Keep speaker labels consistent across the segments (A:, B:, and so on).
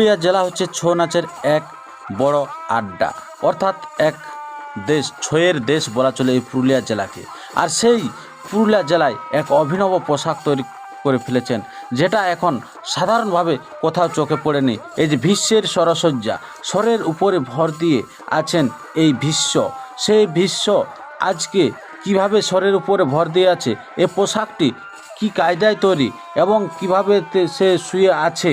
A: পুরুলিয়া জেলা হচ্ছে ছৌ নাচের এক বড় আড্ডা। অর্থাৎ এক দেশ, ছয়ের দেশ বলা চলে এই পুরুলিয়া জেলাকে। আর সেই পুরুলিয়া জেলায় এক অভিনব পোশাক তৈরি করে ফেলেছেন, যেটা এখন সাধারণভাবে কোথাও চোখে পড়েনি। এই যে বিশ্বের সরসজ্জা স্বরের উপরে ভর দিয়ে আছেন এই বিশ্ব সেই বিশ্ব আজকে কীভাবে স্বরের উপরে ভর দিয়ে আছে, এ পোশাকটি কি কায়দায় তৈরি এবং কীভাবে সে শুয়ে আছে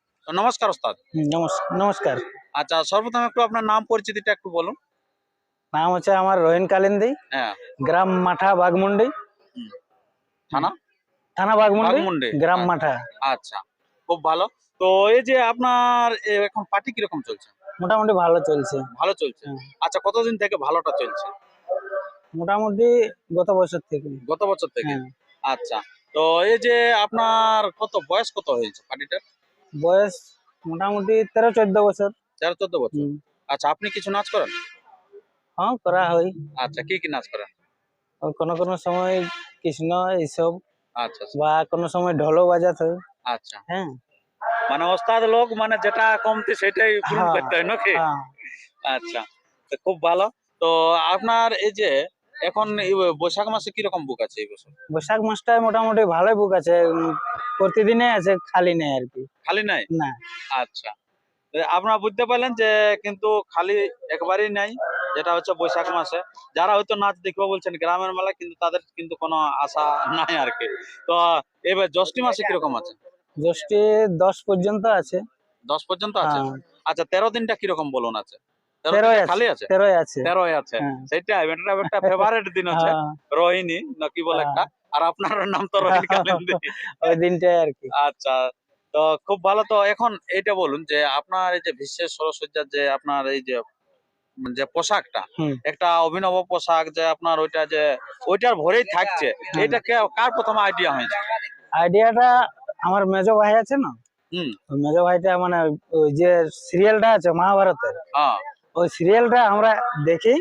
B: নমস্কার ওস্তাদ।
C: নমস্কার
B: আচ্ছা সর্বপ্রথম একটু আপনার নাম পরিচিতিটা একটু বলুন।
C: নাম হচ্ছে আমার রোহিন কালিন্দি
B: হ্যাঁ।
C: গ্রাম মাঠা বাগমুন্ডি।
B: থানা?
C: থানা বাগমুন্ডি বাগমুন্ডি। গ্রাম আচ্ছা, মাঠা।
B: আচ্ছা খুব ভালো। তো এই যে আপনার এখন পার্টি কীরকম চলছে?
C: মোটামুটি ভালো চলছে।
B: ভালো চলছে। আচ্ছা কতদিন থেকে ভালোটা চলছে?
C: মোটামুটি গত বছর থেকে।
B: গত বছর থেকে?
C: হ্যাঁ।
B: আচ্ছা তো এই যে আপনার কত বয়স কত হয়েছে পার্টিটার?
C: বয়স মোটামুটি তেরো চোদ্দ বছর।
B: তেরো চোদ্দ বছর। আচ্ছা আপনি কিছু নাচ করেন?
C: হ্যাঁ করা হয়।
B: আচ্ছা কি কি নাচ করেন?
C: কোনো কোনো সময় কৃষ্ণ এইসব
B: আচ্ছা আচ্ছা,
C: বা কোনো সময় ঢোলও বাজাত। হয়
B: আচ্ছা।
C: হ্যাঁ।
B: মানে ওস্তাদ লোক মানে যেটা কমতি সেটাই পূরণ হ্যাঁ, করতে হয় নাকি?
C: হ্যাঁ।
B: আচ্ছা তো খুব ভালো। তো আপনার এই যে এখন এই বৈশাখ মাসে কীরকম বুক আছে এই বছর?
C: বৈশাখ মাসটায় মোটামুটি ভালোই বুক আছে উম, প্রতিদিনে আছে খালি নেই আর কি।
B: খালি নাই?
C: না।
B: আচ্ছা। তো আপনারা বুঝতে পারলেন যে কিন্তু খালি একবারই নাই যেটা হচ্ছে বৈশাখ মাসে। যারা হয়তো নাচ দেখব বলছেন গ্রামের মেলা কিন্তু তাদের কিন্তু কোনো আশা নাই আর কি। তো এবার জ্যৈষ্ঠী মাসে কীরকম আছে?
C: জ্যৈষ্ঠী দশ পর্যন্ত আছে।
B: দশ পর্যন্ত আছে?
C: হ্যাঁ,
B: আচ্ছা তেরো দিনটা কীরকম বলুন আছে? তেরো তেরোই দিনটা আছে। খালি আছে?
C: তেরোই আছে।
B: তেরোই আছে। হ্যাঁ। সেটা এটা একটা ফেভারিট দিন আছে।
C: হ্যাঁ,
B: রোহিণী না কি বলে একটা? আর আপনার নাম তো রোহিণী কালিন্দী।
C: ওই দিনটাই আর কি।
B: আচ্ছা তো খুব ভালো। তো এখন এইটা বলুন যে আপনার এই যে বিশ্বের সরসজ্জার যে আপনার এই যে যে পোশাকটা একটা অভিনব পোশাক যে আপনার ওইটা যে ওইটার ভরেই থাকছে এটা কার প্রথম আইডিয়া হয়েছে?
C: আইডিয়াটা আমার মেজো ভাই আছে না? মেজো ভাইটা মানে ওই যে সিরিয়ালটা আছে মহাভারতের।
B: হ্যাঁ।
C: ওই সিরিয়ালটা আমরা দেখি।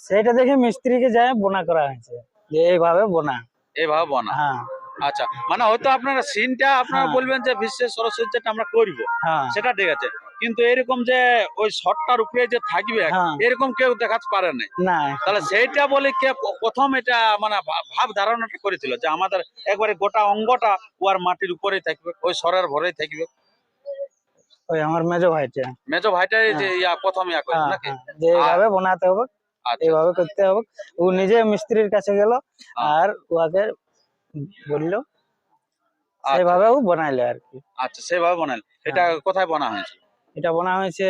C: সেইটা দেখে মিস্ত্রিকে যায় বোনা করা হয়েছে। যে এইভাবে বোনা।
B: এইভাবে বনা।
C: হ্যাঁ।
B: আচ্ছা মানে হয়তো আপনারা সিনটা আপনারা হ্যাঁ। বলবেন যে বিশ্বের সরসজ্জাটা আমরা করব।
C: হ্যাঁ।
B: সেটা ঠিক আছে। কিন্তু এরকম যে ওই শটটার উপরে যে থাকবে হ্যাঁ। এরকম কেউ দেখাতে পারে নাই।
C: না। তাহলে
B: সেইটা বলে কে প্রথম এটা মানে ভাব ধারণাটা করেছিল যে আমাদের একবারে গোটা অঙ্গটা ওর মাটির উপরেই থাকবে ওই সরের ভরেই থাকবে।
C: ওই আমার মেজো ভাইটা।
B: মেজো ভাইটাই যে ইয়া প্রথম ইয়া করে হ্যাঁ, নাকি?
C: হ্যাঁ, যে এইভাবে বোনাতে হবে
B: আচ্ছা এইভাবে
C: করতে হবে। ও নিজে মিস্ত্রির কাছে গেল হ্যাঁ। আর ওকে বলল
B: আচ্ছা, সেইভাবে
C: ও বানাইলো আর কি।
B: আচ্ছা সেভাবে বানাল এটা হ্যাঁ। কোথায় বানা হয়েছিল?
C: এটা বানা হয়েছে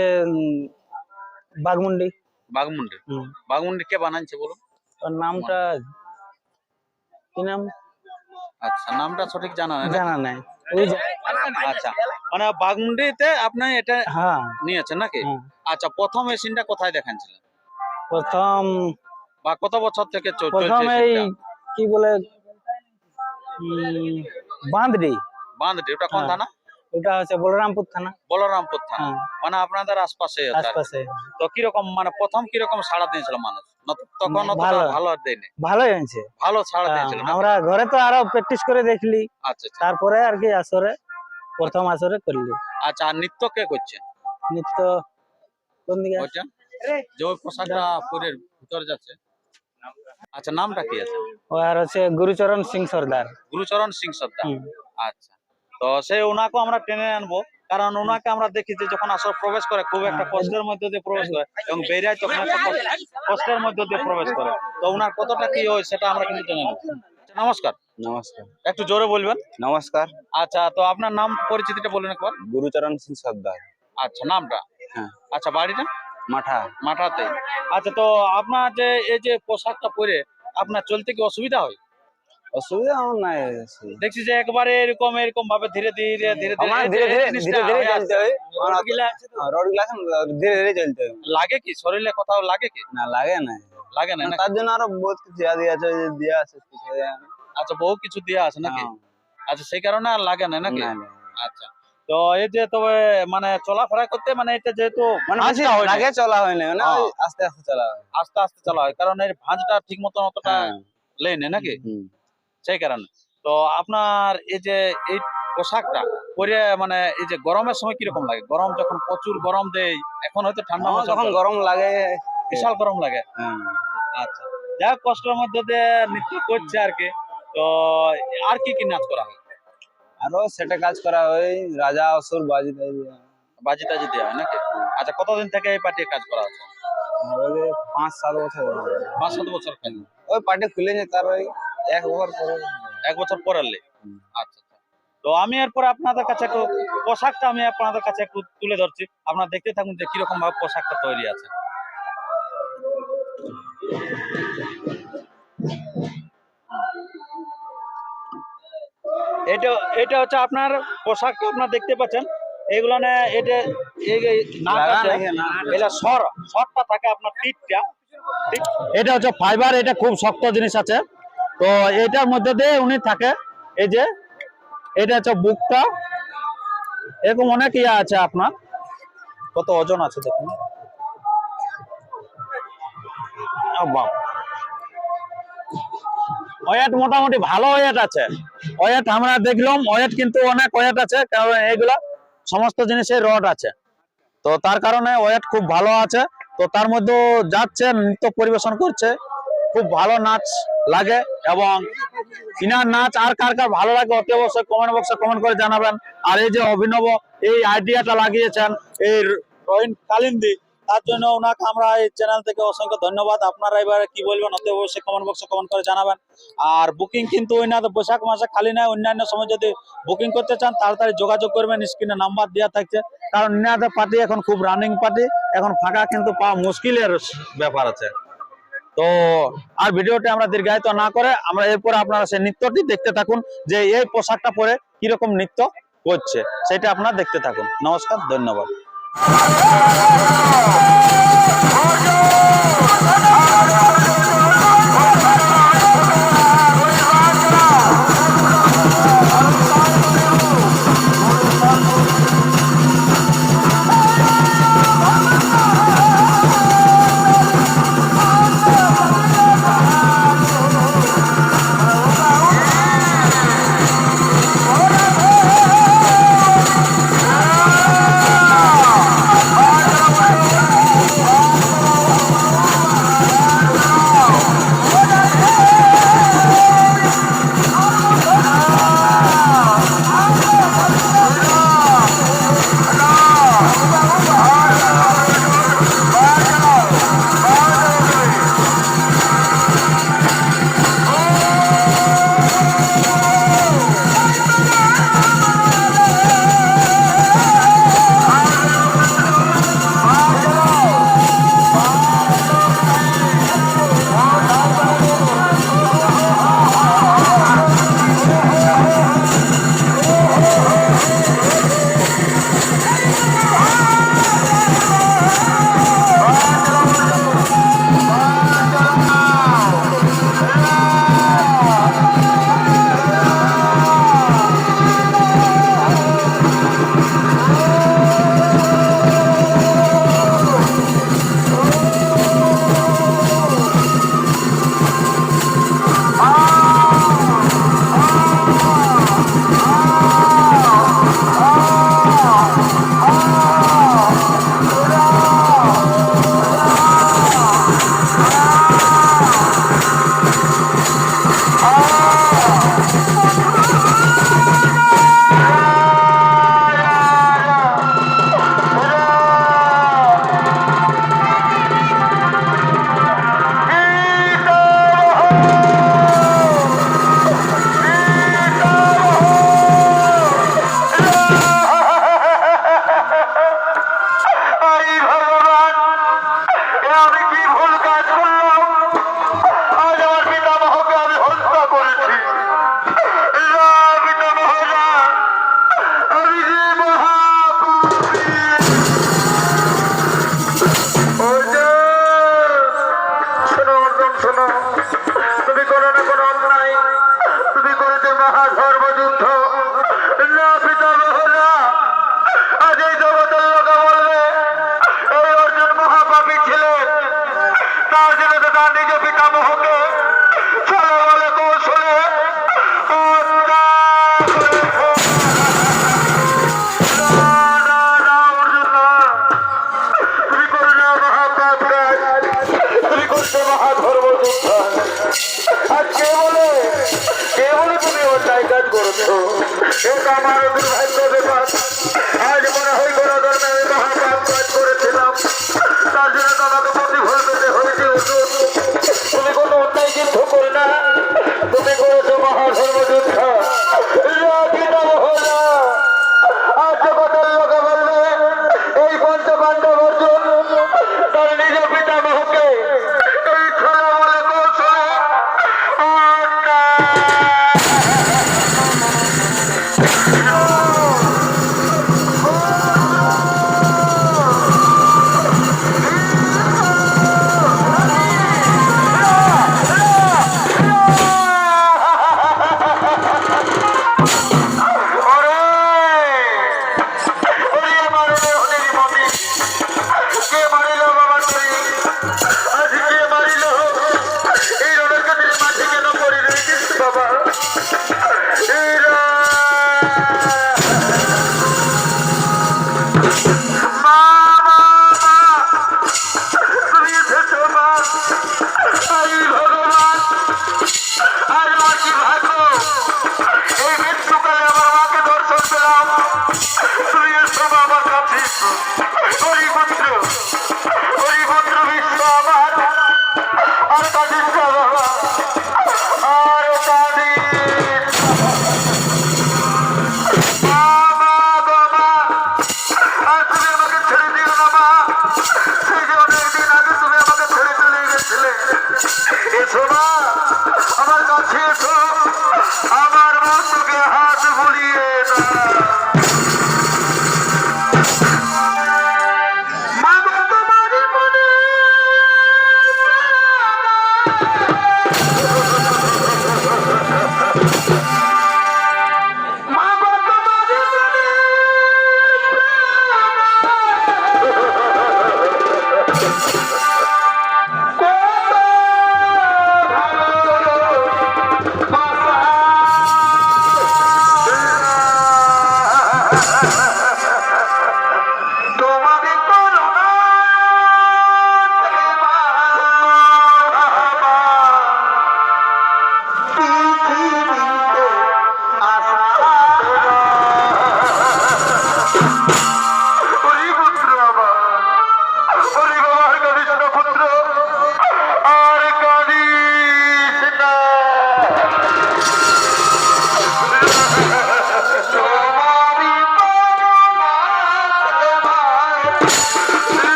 C: বাগমুন্ডি।
B: বাগমুন্ডি?
C: হুম।
B: বাগমুন্ডি কে বানাইছে বলুন?
C: ওর নামটা কি নাম?
B: আচ্ছা নামটা সঠিক জানা নেই? জানা
C: নাই।
B: আচ্ছা মানে বাগমুন্ডিতে আপনি এটা
C: হ্যাঁ।
B: নিয়েছেন নাকি?
C: হ্যাঁ।
B: আচ্ছা প্রথম এই সিনটা কোথায় দেখাচ্ছিলেন
C: প্রথম
B: বা কত বছর থেকে চলছে প্রথম এই
C: কি বলে উম, বাঁধডি
B: বাঁধটি ওটা কোন হ্যাঁ। থানা?
C: ওটা হচ্ছে বলরামপুর থানা।
B: বলরামপুর থানা।
C: হ্যাঁ।
B: মানে আপনাদের আশপাশে। আশপাশে। তো কীরকম মানে প্রথম কীরকম সাড়া দিয়েছিল মানুষ? তখন ভালো। দেয়নি।
C: ভালোই হয়েছে।
B: ভালো সাড়া হ্যাঁ, দিয়েছিল আমরা
C: ঘরে তো আরও প্র্যাকটিস করে দেখলি।
B: আচ্ছা আচ্ছা।
C: তারপরে আর কি আসরে প্রথম আসরে করলি।
B: আচ্ছা আর নৃত্য কে করছে?
C: নৃত্য কোন দিকে?
B: ওইটা যে ওই পোশাকটা পরে ভিতরে যাচ্ছে। আচ্ছা নামটা কি আছে?
C: ও আর হচ্ছে গুরুচরণ সিং সর্দার।
B: গুরুচরণ সিং সর্দার। আচ্ছা। তো সেই ওনাকেও আমরা টেনে আনব। কারণ ওনাকে আমরা দেখি যে যখন আসর প্রবেশ করে খুব একটা হ্যাঁ। কষ্টের মধ্যে দিয়ে প্রবেশ করে এবং বেরিয়ে তখন একটা কষ্টের মধ্যে দিয়ে প্রবেশ করে। তো ওনার কতটা কি হয় সেটা আমরা কিন্তু জেনে নেব। নমস্কার।
D: নমস্কার।
B: একটু জোরে বলবেন।
D: নমস্কার।
B: আচ্ছা তো আপনার নাম পরিচিতিটা বলুন একবার।
D: গুরুচরণ সিং সর্দার।
B: আচ্ছা নামটা?
D: হ্যাঁ।
B: আচ্ছা বাড়িটা?
D: মাঠা।
B: মাঠাতে। আচ্ছা তো আপনার যে এই যে পোশাকটা পরে আপনার চলতে কি অসুবিধা হয়?
D: অসুবিধা আমার নাই
B: দেখছি যে একবারে এরকম এরকম ভাবে ধীরে ধীরে ধীরে ধীরে ধীরে ধীরে ধীরে চলতে।
D: হয়। রোড না, ধীরে ধীরে চলতে হয়
B: লাগে কি? শরীরে কোথাও লাগে কি?
D: না লাগে না।
B: লাগে না
D: তার জন্য আরও বহুত কিছু আদি আছে।
B: আচ্ছা বহু কিছু দেওয়া আছে নাকি?
D: হ্যাঁ,
B: আচ্ছা সেই কারণে আর লাগে না নাকি। আচ্ছা। তো এই যে তবে মানে চলাফেরা করতে মানে এটা যেহেতু মানে হয় আগে
D: চলা হয় না মানে হ্যাঁ। আস্তে আস্তে চলা হয়।
B: আস্তে আস্তে চলা হয়। কারণ এর ভাঁজটা ঠিক মতন অতটা হ্যাঁ, নাকি?
D: হুম।
B: সেই কারণে। তো আপনার এই যে এই পোশাকটা পরে মানে এই যে গরমের সময় কীরকম লাগে? গরম যখন প্রচুর গরম দেয় এখন হয়তো ঠান্ডা যখন
D: গরম লাগে
B: বিশাল গরম লাগে।
D: হ্যাঁ।
B: আচ্ছা। যা কষ্টের মধ্যে দিয়ে নৃত্য করছে আর কি। তো আর কি কি নাচ করা হয়?
D: আরও সেটা কাজ করা হয় রাজা অসুর বাজি
B: বাজি টাজি দেওয়া হয় নাকি? আচ্ছা কতদিন থেকে এই পার্টি কাজ করা হচ্ছে?
D: পাঁচ সাত বছর।
B: পাঁচ সাত বছর
D: ওই পার্টি খুলেছে তার ওই এক বছর পরে
B: এক বছর পরে
D: আচ্ছা
B: আচ্ছা। তো আমি এরপরে আপনাদের কাছে একটু পোশাকটা আমি আপনাদের কাছে একটু তুলে ধরছি। আপনারা দেখতে থাকুন যে কীরকম ভাবে পোশাকটা তৈরি আছে। এটা এটা হচ্ছে আপনার পোশাকটা আপনার দেখতে পাচ্ছেন। এগুলো না? এটা সর সরটা থাকে আপনার পিঠটা। এটা হচ্ছে ফাইবার এটা খুব শক্ত জিনিস আছে। তো এটার মধ্যে দিয়ে উনি থাকে, এই যে, এটা হচ্ছে বুকটা। এরকম অনেক ইয়ে আছে আপনার। কত ওজন আছে দেখুন। ওয়েট মোটামুটি ভালো ওয়েট আছে। ওয়েট আমরা দেখলাম, ওয়েট কিন্তু অনেক ওয়েট আছে, কারণ এইগুলা সমস্ত জিনিসের রড আছে। তো তার কারণে ওয়েট খুব ভালো আছে। তো তার মধ্যে যাচ্ছে, নৃত্য পরিবেশন করছে। খুব ভালো নাচ লাগে এবং ইনার নাচ আর কার কার ভালো লাগে অতি অবশ্যই কমেন্ট বক্সে কমেন্ট করে জানাবেন। আর এই যে অভিনব এই আইডিয়াটা লাগিয়েছেন এই রহিন কালিন্দি, তার জন্য ওনাকে আমরা এই চ্যানেল থেকে অসংখ্য ধন্যবাদ। আপনারা এবারে কি বলবেন অতি অবশ্যই কমেন্ট বক্সে কমেন্ট করে জানাবেন। আর বুকিং কিন্তু ওইনাদের বৈশাখ মাসে খালি নয়, অন্যান্য সময় যদি বুকিং করতে চান, তাড়াতাড়ি যোগাযোগ করবেন স্ক্রিনে নাম্বার দেওয়া থাকছে। কারণ ইনাদের পার্টি এখন খুব রানিং পার্টি এখন ফাঁকা কিন্তু পাওয়া মুশকিলের ব্যাপার আছে। তো আর ভিডিওটা আমরা দীর্ঘায়িত না করে আমরা এরপরে আপনারা সেই নৃত্যটি দেখতে থাকুন, যে এই পোশাকটা পরে কীরকম নৃত্য করছে, সেটা আপনারা দেখতে থাকুন। নমস্কার, ধন্যবাদ।
E: এটা আমার দুর্ভাগ্য ব্যাপার আজ মনে হয় কোনো কারণে আমি মহাপাপ কাজ করেছিলাম।
B: তার জন্য তোমাকে
E: প্রতিফল পেতে হয়েছে